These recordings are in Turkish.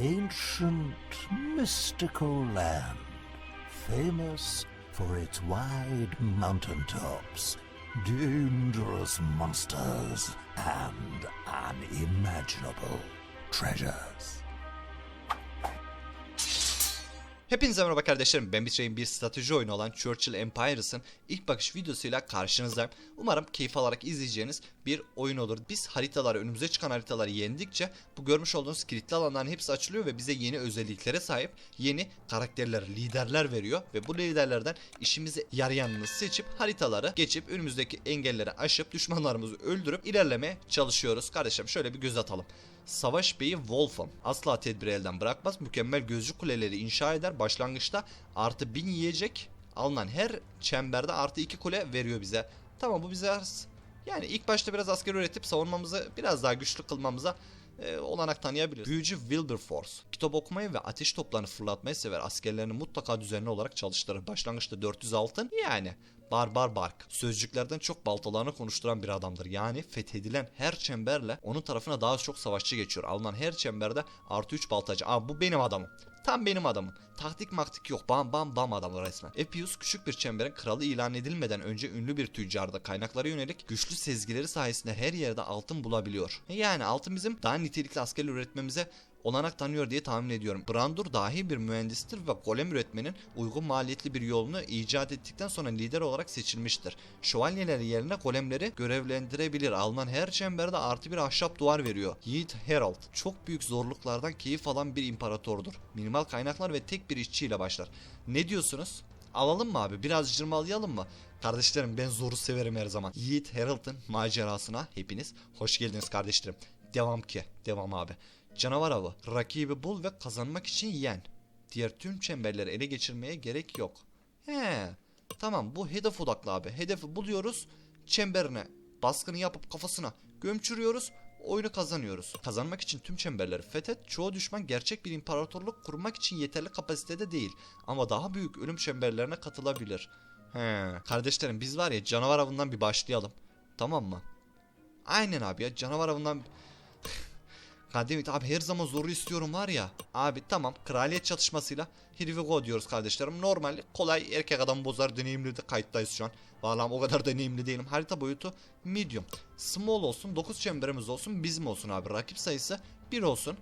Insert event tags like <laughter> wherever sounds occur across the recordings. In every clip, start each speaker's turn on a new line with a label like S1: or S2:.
S1: ancient, mystical land, famous for its wide mountaintops, dangerous monsters, and unimaginable treasures.
S2: Hepinize merhaba kardeşlerim. Ben Bitray'in bir strateji oyunu olan Churchill Empires'ın ilk bakış videosuyla karşınızdayım. Umarım keyif alarak izleyeceğiniz bir oyun olur. Biz haritaları, önümüze çıkan haritaları yendikçe bu görmüş olduğunuz kilitli alanların hepsi açılıyor ve bize yeni özelliklere sahip yeni karakterler, liderler veriyor. Ve bu liderlerden işimize yarayanını seçip haritaları geçip önümüzdeki engelleri aşıp düşmanlarımızı öldürüp ilerlemeye çalışıyoruz. Kardeşlerim şöyle bir göz atalım. Savaş Beyi Wolf'um. Asla tedbiri elden bırakmaz. Mükemmel gözcü kuleleri inşa eder. Başlangıçta artı 1000 yiyecek alınan her çemberde artı 2 kule veriyor bize. Tamam bu bize. Yani ilk başta biraz asker üretip savunmamızı biraz daha güçlü kılmamıza e, olanak tanıyabilir. Büyücü Wilberforce. Kitap okumayı ve ateş toplarını fırlatmayı sever. Askerlerini mutlaka düzenli olarak çalıştırır. Başlangıçta 400 altın yani Barbar Bark. Sözcüklerden çok baltalarını konuşturan bir adamdır. Yani fethedilen her çemberle onun tarafına daha çok savaşçı geçiyor. Alınan her çemberde artı 3 baltacı. Aa bu benim adamım. Tam benim adamım. Taktik maktik yok. Bam bam bam adamı resmen. Epius küçük bir çemberin kralı ilan edilmeden önce ünlü bir tüccarda kaynaklara yönelik güçlü sezgileri sayesinde her yerde altın bulabiliyor. E Yani altın bizim daha nitelikli asker üretmemize olanak tanıyor diye tahmin ediyorum. Brandur dahi bir mühendistir ve golem üretmenin uygun maliyetli bir yolunu icat ettikten sonra lider olarak seçilmiştir. Şövalyeler yerine golemleri görevlendirebilir. Alınan her çemberde artı bir ahşap duvar veriyor. Yiğit Herald çok büyük zorluklardan keyif alan bir imparatordur. Minimal kaynaklar ve tek bir işçiyle başlar. Ne diyorsunuz? Alalım mı abi? Biraz cırmalayalım mı? Kardeşlerim ben zoru severim her zaman. Yiğit Herald'ın macerasına hepiniz hoş geldiniz kardeşlerim. Devam ki. Devam abi. Canavar avı. Rakibi bul ve kazanmak için yen. Diğer tüm çemberleri ele geçirmeye gerek yok. He. Tamam bu hedef odaklı abi. Hedefi buluyoruz. Çemberine baskını yapıp kafasına gömçürüyoruz. Oyunu kazanıyoruz. Kazanmak için tüm çemberleri fethet. Çoğu düşman gerçek bir imparatorluk kurmak için yeterli kapasitede değil. Ama daha büyük ölüm çemberlerine katılabilir. He. Kardeşlerim biz var ya canavar avından bir başlayalım. Tamam mı? Aynen abi ya canavar avından Kademit abi her zaman zoru istiyorum var ya. Abi tamam kraliyet çatışmasıyla here we go diyoruz kardeşlerim. Normal kolay erkek adam bozar deneyimli de kayıttayız şu an. Vallahi o kadar <laughs> deneyimli değilim. Harita boyutu medium. Small olsun 9 çemberimiz olsun bizim olsun abi. Rakip sayısı 1 olsun.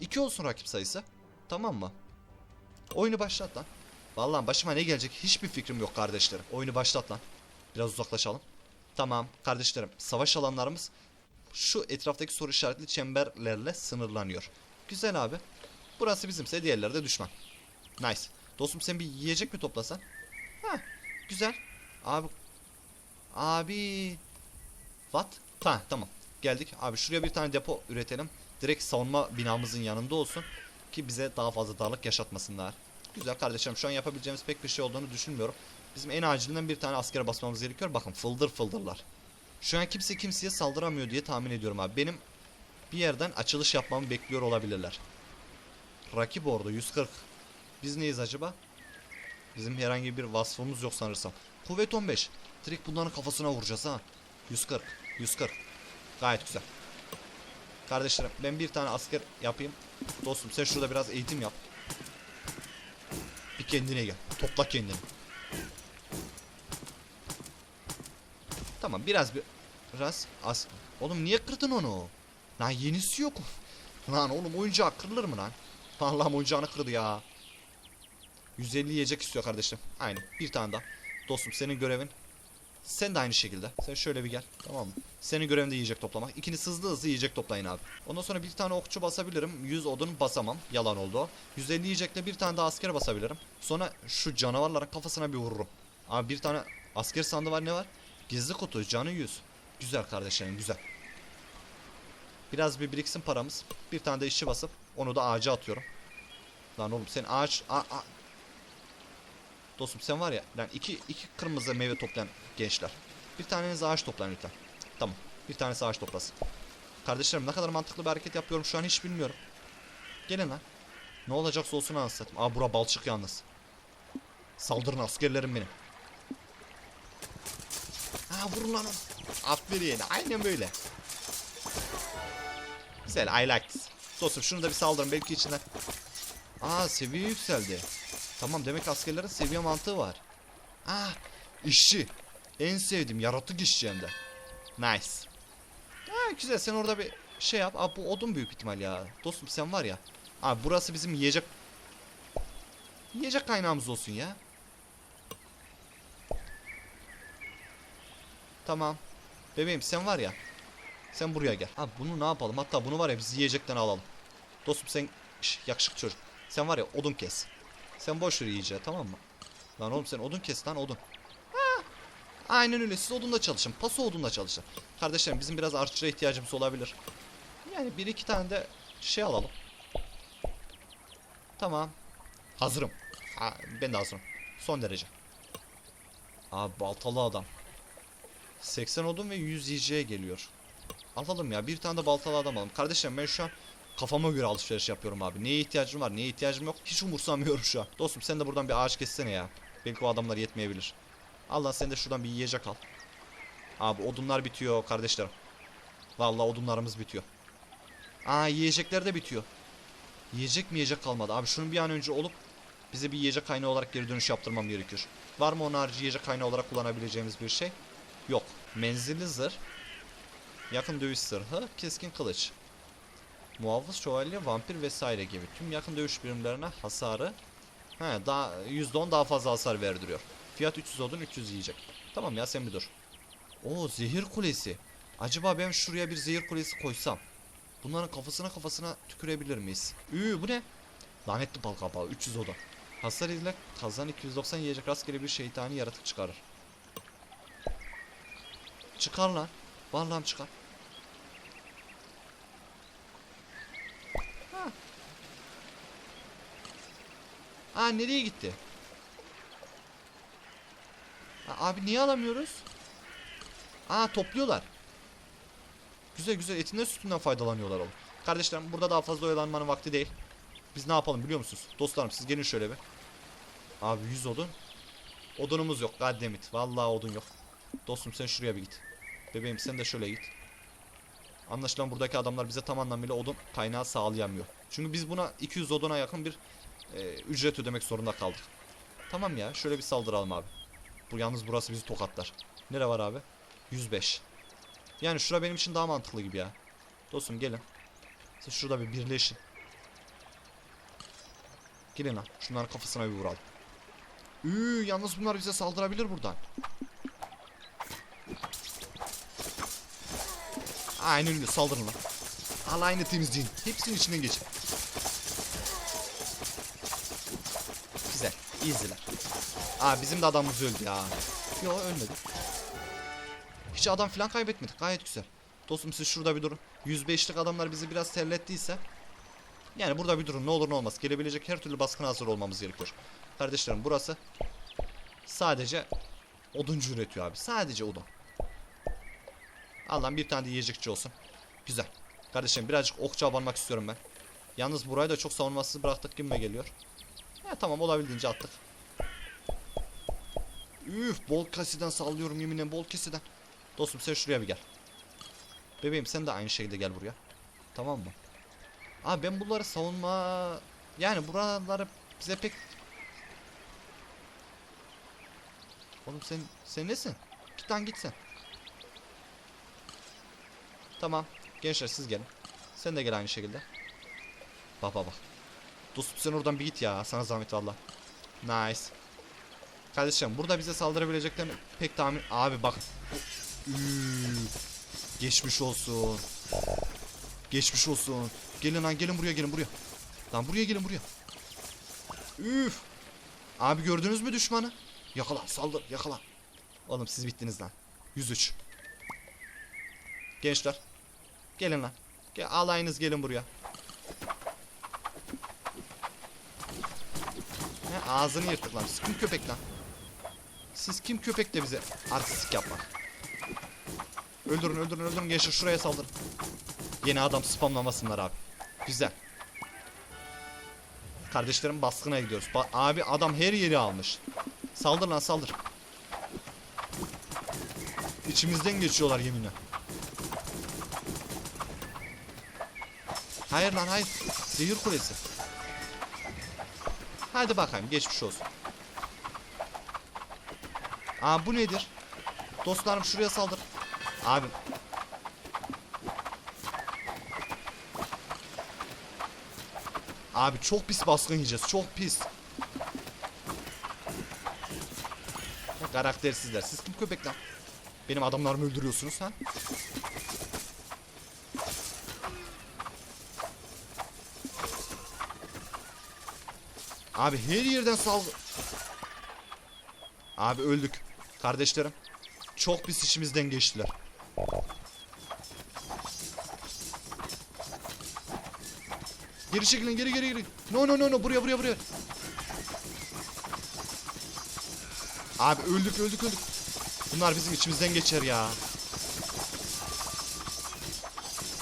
S2: 2 olsun rakip sayısı. Tamam mı? Oyunu başlat lan. Vallahi başıma ne gelecek hiçbir fikrim yok kardeşlerim. Oyunu başlat lan. Biraz uzaklaşalım. Tamam kardeşlerim savaş alanlarımız şu etraftaki soru işaretli çemberlerle sınırlanıyor. Güzel abi. Burası bizimse diğerleri de düşman. Nice. Dostum sen bir yiyecek mi toplasan? Ha, güzel. Abi. Abi. What? Ha, tamam. Geldik. Abi şuraya bir tane depo üretelim. Direkt savunma binamızın yanında olsun. Ki bize daha fazla darlık yaşatmasınlar. Güzel kardeşim şu an yapabileceğimiz pek bir şey olduğunu düşünmüyorum. Bizim en acilinden bir tane askere basmamız gerekiyor. Bakın fıldır fıldırlar. Şu an kimse kimseye saldıramıyor diye tahmin ediyorum abi. Benim bir yerden açılış yapmamı bekliyor olabilirler. Rakip orada 140. Biz neyiz acaba? Bizim herhangi bir vasfımız yok sanırsam. Kuvvet 15. Direkt bunların kafasına vuracağız ha. 140. 140. Gayet güzel. Kardeşlerim ben bir tane asker yapayım. Dostum sen şurada biraz eğitim yap. Bir kendine gel. Topla kendini. Tamam biraz bir biraz az. Oğlum niye kırdın onu? Lan yenisi yok. Lan oğlum oyuncak kırılır mı lan? Allah'ım oyuncağını kırdı ya. 150 yiyecek istiyor kardeşim. Aynen bir tane daha. Dostum senin görevin. Sen de aynı şekilde. Sen şöyle bir gel. Tamam mı? Senin görevin de yiyecek toplamak. İkiniz hızlı hızlı yiyecek toplayın abi. Ondan sonra bir tane okçu basabilirim. 100 odun basamam. Yalan oldu o. 150 yiyecekle bir tane daha asker basabilirim. Sonra şu canavarların kafasına bir vururum. Abi bir tane asker sandığı var ne var? Gizli kutu canı 100. Güzel kardeşlerim güzel. Biraz bir biriksin paramız. Bir tane de işçi basıp onu da ağaca atıyorum. Lan oğlum sen ağaç... A, a. Dostum sen var ya lan iki, iki kırmızı meyve toplayan gençler. Bir taneniz ağaç toplayın lütfen. Tamam. Bir tanesi ağaç toplasın. Kardeşlerim ne kadar mantıklı bir hareket yapıyorum şu an hiç bilmiyorum. Gelin lan. Ne olacaksa olsun anasını Aa bura balçık yalnız. Saldırın askerlerim benim. Ha vurun lan. Aferin. Aynen böyle. Güzel. I like this. Dostum şunu da bir saldırın belki içinden. Aa seviye yükseldi. Tamam demek askerlerin seviye mantığı var. Ah işçi. En sevdiğim yaratık işçi hem de. Nice. Ha güzel sen orada bir şey yap. Abi bu odun büyük ihtimal ya. Dostum sen var ya. Abi burası bizim yiyecek yiyecek kaynağımız olsun ya. Tamam. Bebeğim sen var ya. Sen buraya gel. Abi bunu ne yapalım? Hatta bunu var ya biz yiyecekten alalım. Dostum sen Şş, yakışıklı çocuk. Sen var ya odun kes. Sen boş ver yiyeceği tamam mı? Lan oğlum sen odun kes lan odun. Ha, Aynen öyle siz odunla çalışın. Paso odunla çalışın. Kardeşlerim bizim biraz arçıra ihtiyacımız olabilir. Yani bir iki tane de şey alalım. Tamam. Hazırım. Ha, ben de hazırım. Son derece. Abi baltalı adam. 80 odun ve 100 yiyeceğe geliyor. Alalım ya bir tane de baltalı adam alalım. Kardeşlerim ben şu an kafama göre alışveriş yapıyorum abi. Neye ihtiyacım var neye ihtiyacım yok hiç umursamıyorum şu an. Dostum sen de buradan bir ağaç kessene ya. Belki o adamlar yetmeyebilir. Allah sen de şuradan bir yiyecek al. Abi odunlar bitiyor kardeşlerim. Vallahi odunlarımız bitiyor. Aa yiyecekler de bitiyor. Yiyecek mi yiyecek kalmadı. Abi şunun bir an önce olup bize bir yiyecek kaynağı olarak geri dönüş yaptırmam gerekiyor. Var mı onun harici yiyecek kaynağı olarak kullanabileceğimiz bir şey? Yok. Menzilli zırh. Yakın dövüş zırhı. Keskin kılıç. Muhafız şövalye, vampir vesaire gibi tüm yakın dövüş birimlerine hasarı He, daha %10 daha fazla hasar verdiriyor. Fiyat 300 odun 300 yiyecek. Tamam ya sen bir dur. Oo zehir kulesi. Acaba ben şuraya bir zehir kulesi koysam. Bunların kafasına kafasına tükürebilir miyiz? Üü bu ne? Lanetli bal kapağı 300 odun. Hasar ile kazan 290 yiyecek rastgele bir şeytani yaratık çıkarır. Çıkar lan. Vallahi çıkar. Ha. Aa nereye gitti? Aa, abi niye alamıyoruz? Aa topluyorlar. Güzel güzel etinden sütünden faydalanıyorlar oğlum. Kardeşlerim burada daha fazla oyalanmanın vakti değil. Biz ne yapalım biliyor musunuz? Dostlarım siz gelin şöyle bir. Abi 100 odun. Odunumuz yok. Goddammit. Vallahi odun yok. Dostum sen şuraya bir git. Bebeğim sen de şöyle git. Anlaşılan buradaki adamlar bize tam anlamıyla odun kaynağı sağlayamıyor. Çünkü biz buna 200 oduna yakın bir e, ücret ödemek zorunda kaldık. Tamam ya şöyle bir saldıralım abi. Bu yalnız burası bizi tokatlar. Nere var abi? 105. Yani şura benim için daha mantıklı gibi ya. Dostum gelin. Siz şurada bir birleşin. Gelin lan. Şunların kafasına bir vuralım. Üü, yalnız bunlar bize saldırabilir buradan. Aynen öyle saldırın lan. Al aynı temizliğin. Hepsinin içinden geçin. Güzel. Easy'ler. Aa bizim de adamımız öldü ya. Yo ölmedi. Hiç adam falan kaybetmedik. Gayet güzel. Dostum siz şurada bir durun. 105'lik adamlar bizi biraz terlettiyse. Yani burada bir durun. Ne olur ne olmaz. Gelebilecek her türlü baskına hazır olmamız gerekiyor. Kardeşlerim burası sadece oduncu üretiyor abi. Sadece odun. Allah'ım bir tane de yiyecekçi olsun. Güzel. Kardeşim birazcık okçu abanmak istiyorum ben. Yalnız burayı da çok savunmasız bıraktık gibime geliyor. Ya tamam olabildiğince attık. Üf bol kesiden sallıyorum yeminle bol kesiden. Dostum sen şuraya bir gel. Bebeğim sen de aynı şekilde gel buraya. Tamam mı? Abi ben bunları savunma... Yani buraları bize pek... Oğlum sen, sen nesin? Git lan git sen. Tamam. Gençler siz gelin. Sen de gel aynı şekilde. Bak bak bak. Dostum sen oradan bir git ya. Sana zahmet valla. Nice. Kardeşim burada bize saldırabileceklerini pek tahmin... Abi bak. Üü. Geçmiş olsun. Geçmiş olsun. Gelin lan gelin buraya gelin buraya. Lan buraya gelin buraya. Üf. Abi gördünüz mü düşmanı? Yakala saldır yakala. Oğlum siz bittiniz lan. 103. Gençler. Gelin lan. Gel, alayınız gelin buraya. Ne ağzını yırtık lan. Siz kim köpek lan? Siz kim köpek de bize artistik yapmak? Öldürün öldürün öldürün gençler şuraya saldırın. Yeni adam spamlamasınlar abi. Güzel. Kardeşlerim baskına gidiyoruz. Ba- abi adam her yeri almış. Saldır lan saldır. İçimizden geçiyorlar yeminle. Hayır lan hayır. Zehir kulesi. Hadi bakayım geçmiş olsun. Aa bu nedir? Dostlarım şuraya saldır. Abi. Abi çok pis baskın yiyeceğiz. Çok pis. Karaktersizler. Siz kim köpek lan? Benim adamlarımı öldürüyorsunuz ha? Abi her yerden salgı... Abi öldük. Kardeşlerim. Çok pis işimizden geçtiler. Geri çekilin geri geri geri. No no no no buraya buraya buraya. Abi öldük öldük öldük. Bunlar bizim içimizden geçer ya.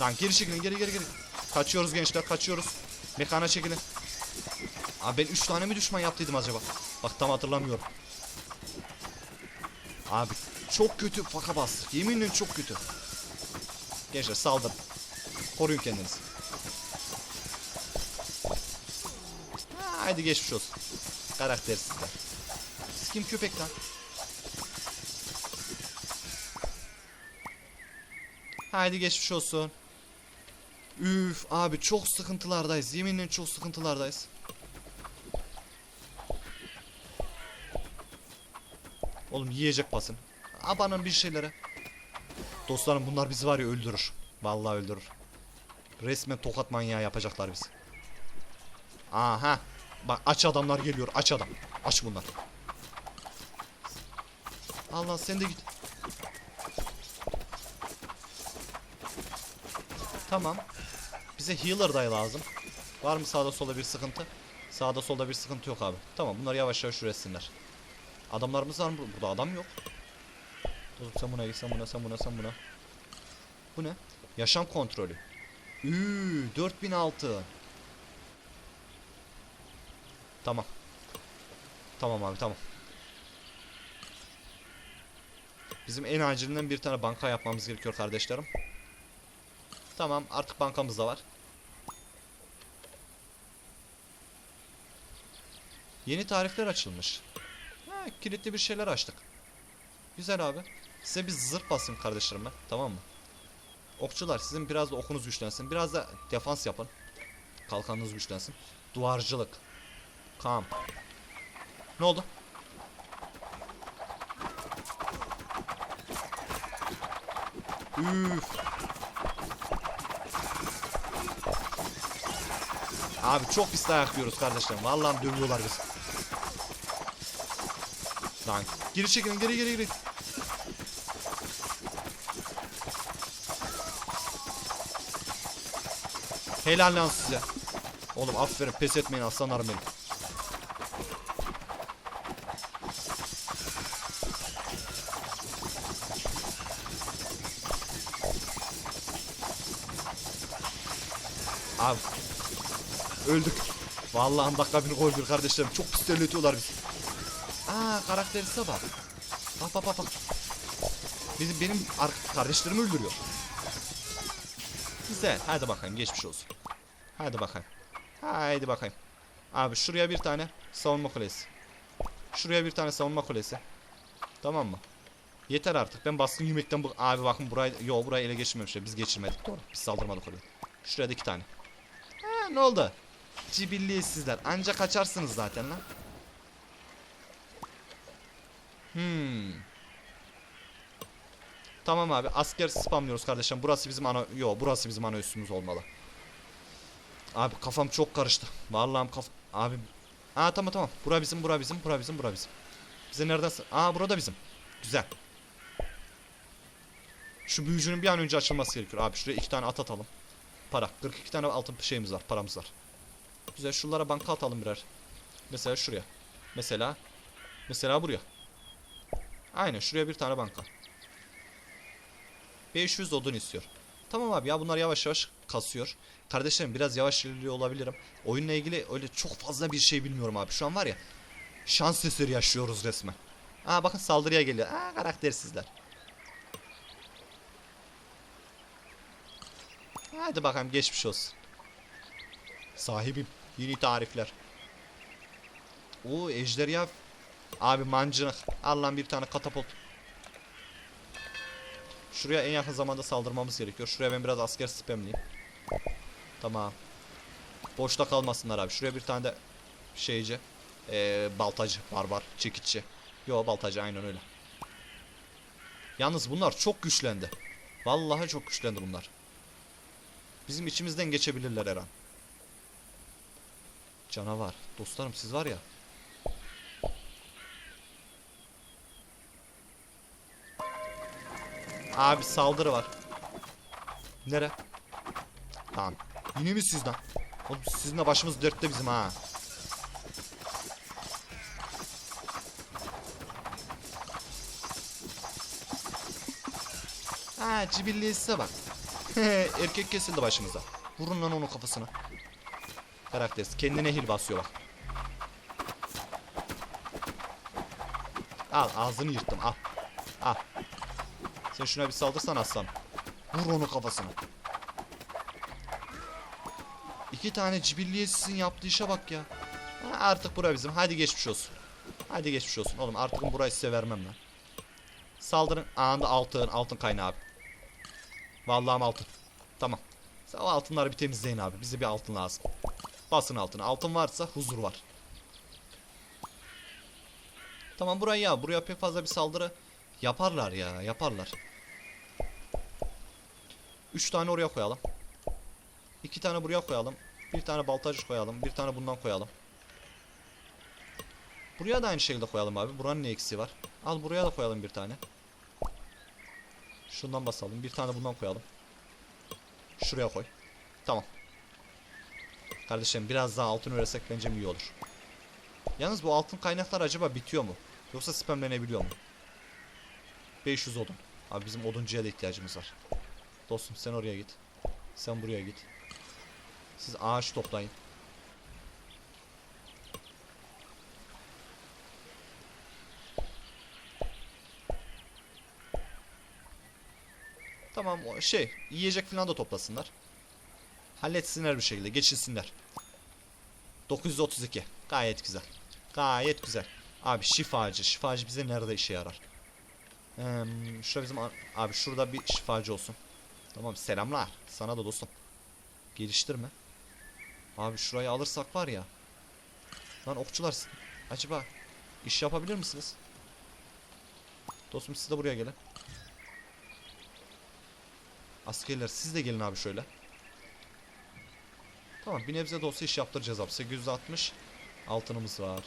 S2: Lan geri çekilin geri geri geri. Kaçıyoruz gençler kaçıyoruz. Mekana çekilin. Abi ben 3 tane mi düşman yaptıydım acaba? Bak tam hatırlamıyorum. Abi çok kötü faka bastık. Yeminle çok kötü. Gençler saldırın. Koruyun kendinizi. Ha, Haydi geçmiş olsun. Karaktersizler. Siz kim köpek lan? Haydi geçmiş olsun. Üf abi çok sıkıntılardayız. Yeminle çok sıkıntılardayız. Oğlum yiyecek basın. Abanın bir şeylere. Dostlarım bunlar bizi var ya öldürür. Vallahi öldürür. Resmen tokat manyağı yapacaklar bizi. Aha. Bak aç adamlar geliyor. Aç adam. Aç bunlar. Allah sen de git. Tamam. Bize healer da lazım. Var mı sağda solda bir sıkıntı? Sağda solda bir sıkıntı yok abi. Tamam bunlar yavaş yavaş üretsinler. Adamlarımız var mı? Burada adam yok. Oğlum sen buna git, sen buna, sen buna, sen buna. Bu ne? Yaşam kontrolü. Üü, 4000 altın. Tamam. Tamam abi, tamam. Bizim en acilinden bir tane banka yapmamız gerekiyor kardeşlerim. Tamam, artık bankamız da var. Yeni tarifler açılmış. Kilitli bir şeyler açtık. Güzel abi. Size bir zırh basayım kardeşlerim ben. Tamam mı? Okçular sizin biraz da okunuz güçlensin. Biraz da defans yapın. Kalkanınız güçlensin. Duvarcılık. Kamp. Ne oldu? Üf. Abi çok pis dayak yiyoruz kardeşlerim. Vallahi dövüyorlar bizi. Lan geri çekilin geri geri geri. Helal lan size. Oğlum aferin pes etmeyin aslanlarım benim. Abi öldük. Vallahi dakika bir gol bir kardeşlerim. Çok pis terletiyorlar bizi. Aa karakterisi bak. Bak bak bak bak. Bizim benim ar- kardeşlerimi öldürüyor. Güzel. Hadi bakayım geçmiş olsun. Hadi bakayım. Haydi bakayım. Abi şuraya bir tane savunma kulesi. Şuraya bir tane savunma kulesi. Tamam mı? Yeter artık. Ben baskın yemekten bu abi bakın burayı yo burayı ele geçirmemişler. Biz geçirmedik. Doğru. Biz saldırmadık oraya. Şuraya da iki tane. Ha ne oldu? Cibilli sizler. Anca kaçarsınız zaten lan. Hmm. Tamam abi asker spamlıyoruz kardeşim. Burası bizim ana yo burası bizim ana üssümüz olmalı. Abi kafam çok karıştı. Vallahi kaf abi. Aa tamam tamam. Bura bizim, bura bizim, bura bizim, bura bizim. Bize nereden? Aa burada bizim. Güzel. Şu büyücünün bir an önce açılması gerekiyor. Abi şuraya iki tane at atalım. Para. 42 tane altın şeyimiz var, paramız var. Güzel. Şuralara banka atalım birer. Mesela şuraya. Mesela mesela buraya. Aynen şuraya bir tane banka. 500 odun istiyor. Tamam abi ya bunlar yavaş yavaş kasıyor. Kardeşlerim biraz yavaş ilerliyor olabilirim. Oyunla ilgili öyle çok fazla bir şey bilmiyorum abi. Şu an var ya şans eseri yaşıyoruz resmen. Aa bakın saldırıya geliyor. Aa karaktersizler. Hadi bakalım geçmiş olsun. Sahibim. Yeni tarifler. O ejderha. Abi mancınık. Al lan bir tane katapult. Şuraya en yakın zamanda saldırmamız gerekiyor. Şuraya ben biraz asker spamleyeyim. Tamam. Boşta kalmasınlar abi. Şuraya bir tane de şeyci. Ee, baltacı. Barbar. Çekitçi. Yo baltacı aynen öyle. Yalnız bunlar çok güçlendi. Vallahi çok güçlendi bunlar. Bizim içimizden geçebilirler her an. Canavar. Dostlarım siz var ya. Abi saldırı var. Nere? Tamam. Yine mi sizden? Oğlum sizinle başımız dertte bizim ha. Ha cibilliyesize bak. <laughs> Erkek kesildi başımıza. Vurun lan onun kafasına. Karakteriz. Kendine hil basıyor bak. Al ağzını yırttım. Al. Sen şuna bir saldırsan aslan. Vur onu kafasına. İki tane cibilliyesizin yaptığı işe bak ya. Ha, artık bura bizim. Hadi geçmiş olsun. Hadi geçmiş olsun. Oğlum artık burayı size vermem lan. Saldırın. Anında altın. Altın kaynağı abi. Vallahi altın. Tamam. Sen altınları bir temizleyin abi. Bize bir altın lazım. Basın altını. Altın varsa huzur var. Tamam buraya ya. Buraya pek fazla bir saldırı yaparlar ya. Yaparlar. Üç tane oraya koyalım. İki tane buraya koyalım. Bir tane baltacı koyalım. Bir tane bundan koyalım. Buraya da aynı şekilde koyalım abi. Buranın ne eksiği var? Al buraya da koyalım bir tane. Şundan basalım. Bir tane bundan koyalım. Şuraya koy. Tamam. Kardeşim biraz daha altın öresek bence iyi olur. Yalnız bu altın kaynaklar acaba bitiyor mu? Yoksa spamlenebiliyor mu? 500 odun. Abi bizim oduncuya da ihtiyacımız var. Dostum sen oraya git. Sen buraya git. Siz ağaç toplayın. Tamam şey yiyecek falan da toplasınlar. Halletsinler bir şekilde geçinsinler. 932 gayet güzel. Gayet güzel. Abi şifacı şifacı bize nerede işe yarar? Hmm, şurada bizim abi şurada bir şifacı olsun. Tamam selamlar sana da dostum. Geliştirme. Abi şurayı alırsak var ya. Lan okçular acaba iş yapabilir misiniz? Dostum siz de buraya gelin. Askerler siz de gelin abi şöyle. Tamam bir nebze de olsa iş yaptıracağız abi. 860 altınımız var.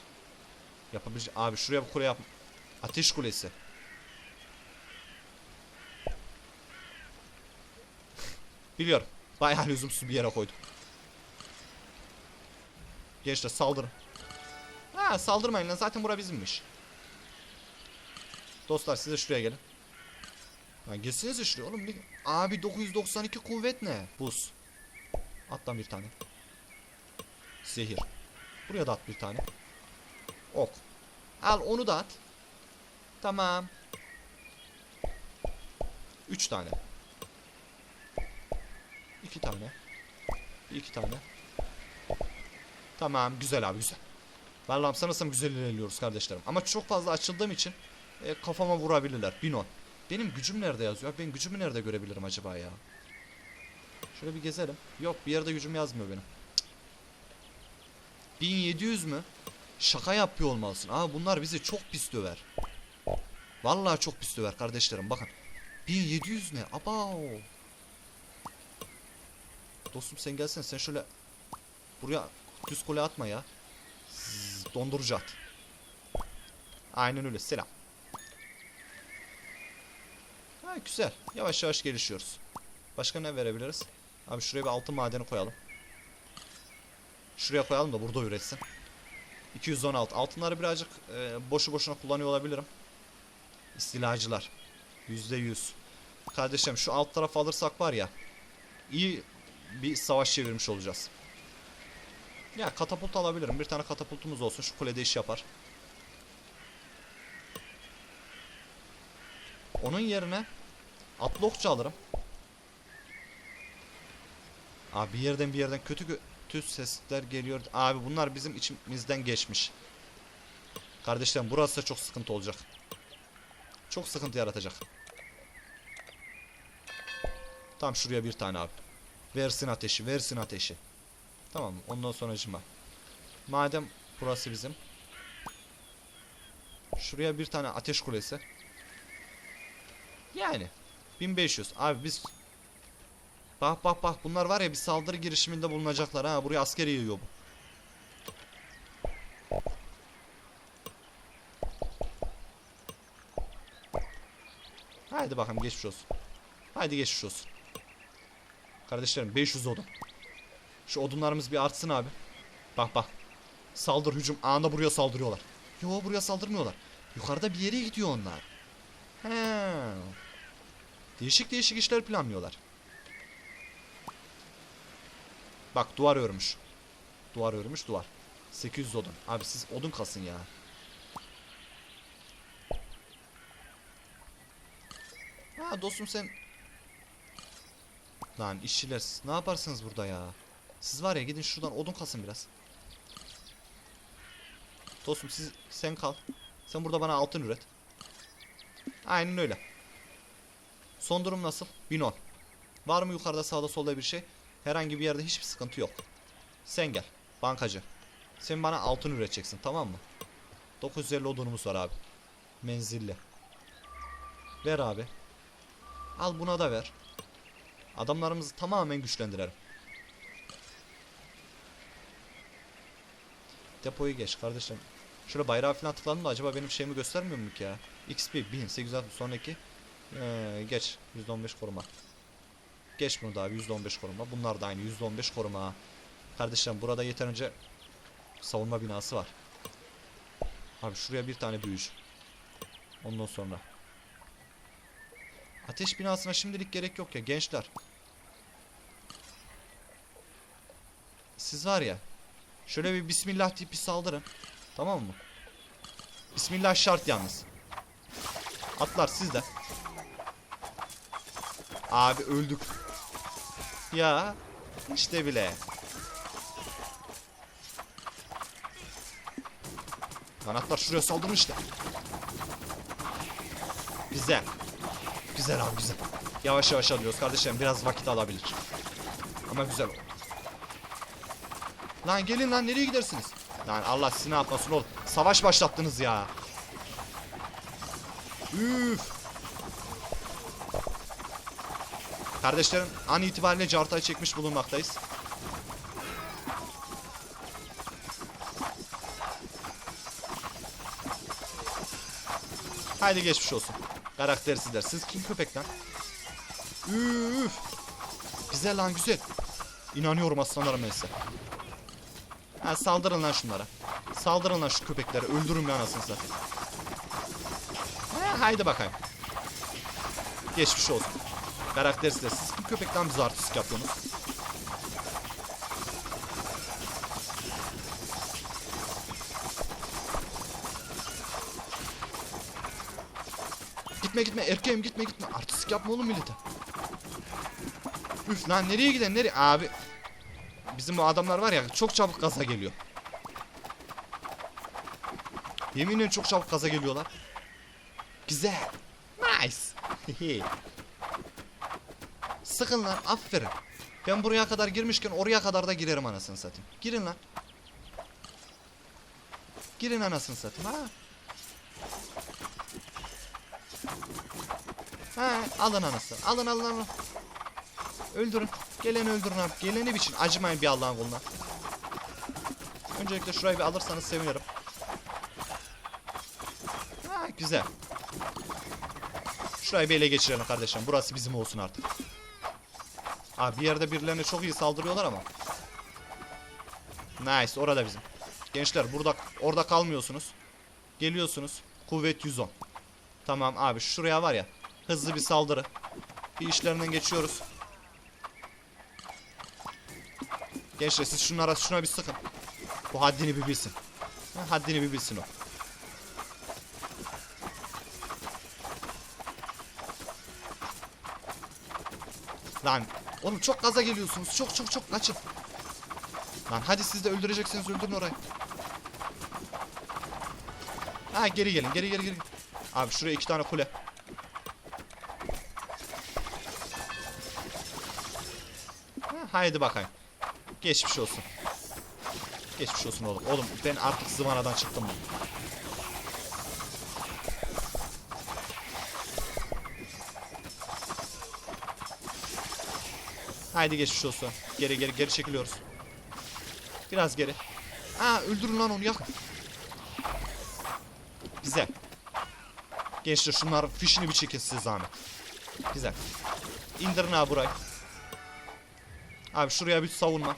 S2: Yapabilecek abi şuraya bir kule yap. Ateş kulesi. Biliyorum. Bayağı lüzumsuz bir yere koydum. Gençler saldırın. Ha saldırmayın lan zaten bura bizimmiş. Dostlar siz de şuraya gelin. Ha gelsenize şuraya oğlum. Abi 992 kuvvet ne? Buz. At lan bir tane. Zehir. Buraya da at bir tane. Ok. Al onu da at. Tamam. Üç tane. İki tane. İki tane. Tamam güzel abi güzel. Vallahi sanırsam güzel ilerliyoruz kardeşlerim. Ama çok fazla açıldığım için e, kafama vurabilirler. Binon. Benim gücüm nerede yazıyor? Ben gücümü nerede görebilirim acaba ya? Şöyle bir gezelim. Yok bir yerde gücüm yazmıyor benim. Cık. 1700 mü? Şaka yapıyor olmalısın. Aa bunlar bizi çok pis döver. Vallahi çok pis döver kardeşlerim bakın. 1700 ne? Abao. Dostum sen gelsen sen şöyle buraya düz kule atma ya. Zzz, dondurucu at. Aynen öyle selam. Ha güzel. Yavaş yavaş gelişiyoruz. Başka ne verebiliriz? Abi şuraya bir altın madeni koyalım. Şuraya koyalım da burada üretsin. 216. Altınları birazcık e, boşu boşuna kullanıyor olabilirim. İstilacılar. %100. Kardeşim şu alt tarafı alırsak var ya. iyi bir savaş çevirmiş olacağız. Ya katapult alabilirim. Bir tane katapultumuz olsun. Şu kulede iş yapar. Onun yerine atlı okçu alırım. Abi bir yerden bir yerden kötü Gürültü sesler geliyor. Abi bunlar bizim içimizden geçmiş. Kardeşlerim burası da çok sıkıntı olacak. Çok sıkıntı yaratacak. Tam şuraya bir tane abi. Versin ateşi, versin ateşi. Tamam ondan sonra cima. Madem burası bizim. Şuraya bir tane ateş kulesi. Yani 1500. Abi biz Bak bak bak bunlar var ya bir saldırı girişiminde bulunacaklar ha. Buraya asker yığıyor bu. Haydi bakalım geçmiş olsun. Haydi geçmiş olsun. Kardeşlerim 500 odun. Şu odunlarımız bir artsın abi. Bak bak. Saldır hücum anında buraya saldırıyorlar. Yo buraya saldırmıyorlar. Yukarıda bir yere gidiyor onlar. He. Değişik değişik işler planlıyorlar. Bak duvar örmüş. Duvar örmüş duvar. 800 odun. Abi siz odun kasın ya. Ha dostum sen... Lan işçiler ne yaparsınız burada ya? Siz var ya gidin şuradan odun kasın biraz. Dostum siz sen kal. Sen burada bana altın üret. Aynen öyle. Son durum nasıl? 1010. Var mı yukarıda sağda solda bir şey? Herhangi bir yerde hiçbir sıkıntı yok. Sen gel. Bankacı. Sen bana altın üreteceksin tamam mı? 950 odunumuz var abi. Menzilli. Ver abi. Al buna da ver. Adamlarımızı tamamen güçlendirelim. Depoyu geç kardeşim. Şöyle bayrağı falan tıkladım da acaba benim şeyimi göstermiyor mu ki ya? XP 1860 sonraki ee, geç %15 koruma. Geç bunu da abi %15 koruma. Bunlar da aynı %15 koruma. Kardeşlerim burada yeterince savunma binası var. Abi şuraya bir tane büyücü. Ondan sonra. Ateş binasına şimdilik gerek yok ya gençler. Siz var ya. Şöyle bir bismillah deyip bir saldırın. Tamam mı? Bismillah şart yalnız. Atlar siz de. Abi öldük. Ya işte bile. Kanatlar şuraya saldırın işte. Güzel. Güzel abi güzel. Yavaş yavaş alıyoruz kardeşlerim biraz vakit alabilir. Ama güzel oldu. Lan gelin lan nereye gidersiniz? Lan Allah sizi ne yapmasın oğlum. Savaş başlattınız ya. Üf. Kardeşlerim an itibariyle cartay çekmiş bulunmaktayız. Haydi geçmiş olsun. Karaktersizler. Siz kim köpek lan? Üf. Güzel lan güzel. İnanıyorum aslanlarım ben size. Ha, saldırın lan şunlara. Saldırın lan şu köpeklere. Öldürün lan anasını zaten. Ha, haydi bakayım. Geçmiş olsun. Karaktersizler. Siz kim köpekten bize artistik yapıyorsunuz? Gitme gitme erkeğim gitme gitme. Artistik yapma oğlum millete. Üf lan nereye giden nereye? Abi. Bizim bu adamlar var ya çok çabuk gaza geliyor. Yeminle çok çabuk gaza geliyorlar. Güzel. Nice. <laughs> Sıkın lan aferin. Ben buraya kadar girmişken oraya kadar da girerim anasını satayım. Girin lan. Girin anasını satayım ha. Ha alın anasını. Alın alın alın. Öldürün. Geleni öldürün abi. Geleni biçin. Acımayın bir Allah'ın kuluna. Öncelikle şurayı bir alırsanız sevinirim. Ha güzel. Şurayı bir ele geçirelim kardeşim. Burası bizim olsun artık. Abi bir yerde birilerine çok iyi saldırıyorlar ama. Nice. Orada bizim. Gençler burada orada kalmıyorsunuz. Geliyorsunuz. Kuvvet 110. Tamam abi şuraya var ya. Hızlı bir saldırı. Bir işlerinden geçiyoruz. Gençler siz şunlara şuna bir sıkın. Bu haddini bir bilsin. Ha, haddini bir bilsin o. Lan oğlum çok gaza geliyorsunuz. Çok çok çok kaçın. Lan hadi siz de öldüreceksiniz öldürün orayı. Ha geri gelin geri geri geri. Abi şuraya iki tane kule. Haydi bakayım. Geçmiş olsun. Geçmiş olsun oğlum. Oğlum ben artık zıvanadan çıktım. Haydi geçmiş olsun. Geri geri geri çekiliyoruz. Biraz geri. Aa öldürün lan onu yakın. Güzel. Gençler şunların fişini bir çekin size zahmet. Güzel. İndirin abi burayı. Abi şuraya bir savunma.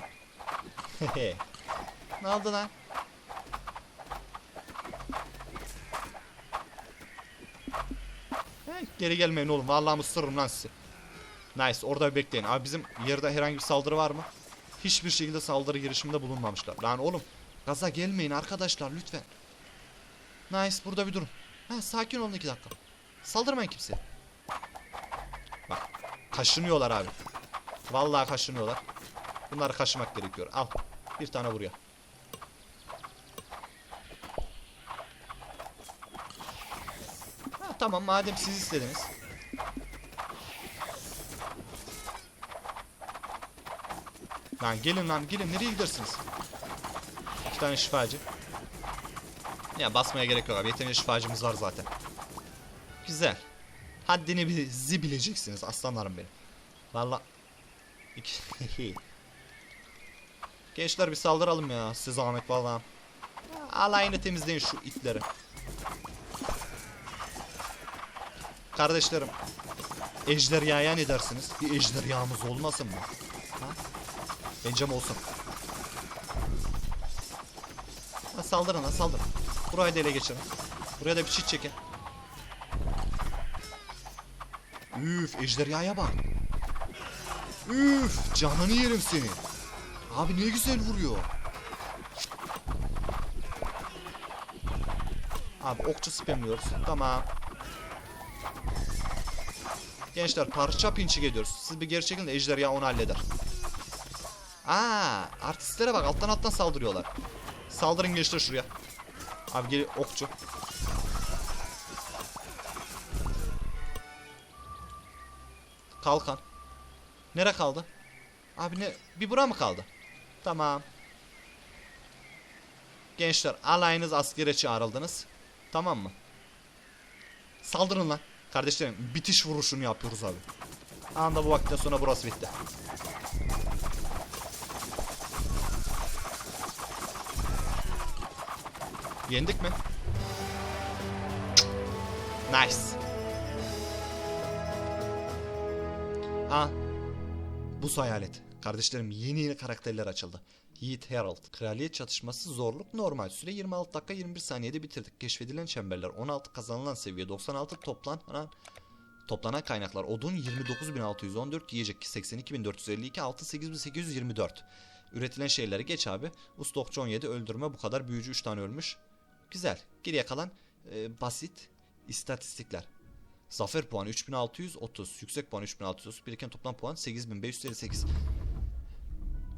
S2: <laughs> Ne oldu lan? He, Geri gelmeyin oğlum. Vallahi ısırırım lan sizi. Nice. Orada bir bekleyin. Abi bizim yerde herhangi bir saldırı var mı? Hiçbir şekilde saldırı girişiminde bulunmamışlar. Lan oğlum. Gaza gelmeyin arkadaşlar lütfen. Nice. Burada bir durun. Ha, sakin olun iki dakika. Saldırmayın kimseye. Bak. Kaşınıyorlar abi. Vallahi kaşınıyorlar. Bunları kaşımak gerekiyor. Al. Bir tane buraya. Ha, tamam madem siz istediniz. Lan gelin lan gelin nereye gidersiniz? İki tane şifacı. Ya basmaya gerek yok abi yeterince şifacımız var zaten. Güzel. Haddini bizi bileceksiniz aslanlarım benim. Valla. İki- <laughs> Gençler bir saldıralım ya size zahmet valla. Alayını temizleyin şu itleri. Kardeşlerim. Ejderhaya ne dersiniz? Bir ejderhamız olmasın mı? Ha? Bence mi olsun? Ha, saldırın ha saldırın. Burayı da ele geçirin. Buraya da bir çit çekin. Üf ejderhaya bak. Üf canını yerim seni. Abi ne güzel vuruyor. Abi okçu spamliyoruz. Tamam. Gençler parça pinçik ediyoruz. Siz bir geri çekilin de ejderha onu halleder. Aa, artistlere bak alttan alttan saldırıyorlar. Saldırın gençler şuraya. Abi geri okçu. Kalkan. Nere kaldı? Abi ne? Bir bura mı kaldı? Tamam. Gençler alayınız askere çağrıldınız. Tamam mı? Saldırın lan. Kardeşlerim bitiş vuruşunu yapıyoruz abi. Anda bu vakitten sonra burası bitti. Yendik mi? Nice. Aa. Buz hayalet. Kardeşlerim yeni yeni karakterler açıldı. Yiğit Herald. Kraliyet çatışması zorluk normal. Süre 26 dakika 21 saniyede bitirdik. Keşfedilen çemberler 16 kazanılan seviye 96 toplanan toplanan kaynaklar odun 29614 yiyecek 82452 altın 8824 Üretilen şeyleri geç abi. Usta okçu 17 öldürme bu kadar büyücü 3 tane ölmüş. Güzel. Geriye kalan e, basit istatistikler. Zafer puanı 3630. Yüksek puan 3630. Biriken toplam puan 8558.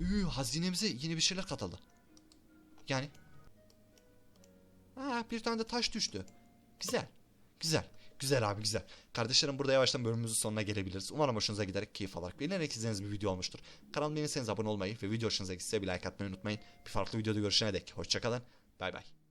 S2: Üü, hazinemize yeni bir şeyler katıldı. Yani. Ha, bir tane de taş düştü. Güzel. Güzel. Güzel abi güzel. Kardeşlerim burada yavaştan bölümümüzün sonuna gelebiliriz. Umarım hoşunuza giderek keyif alarak beğenerek izlediğiniz bir video olmuştur. Kanalıma yeniyseniz abone olmayı ve video hoşunuza gitse bir like atmayı unutmayın. Bir farklı videoda görüşene dek. Hoşçakalın. Bay bay.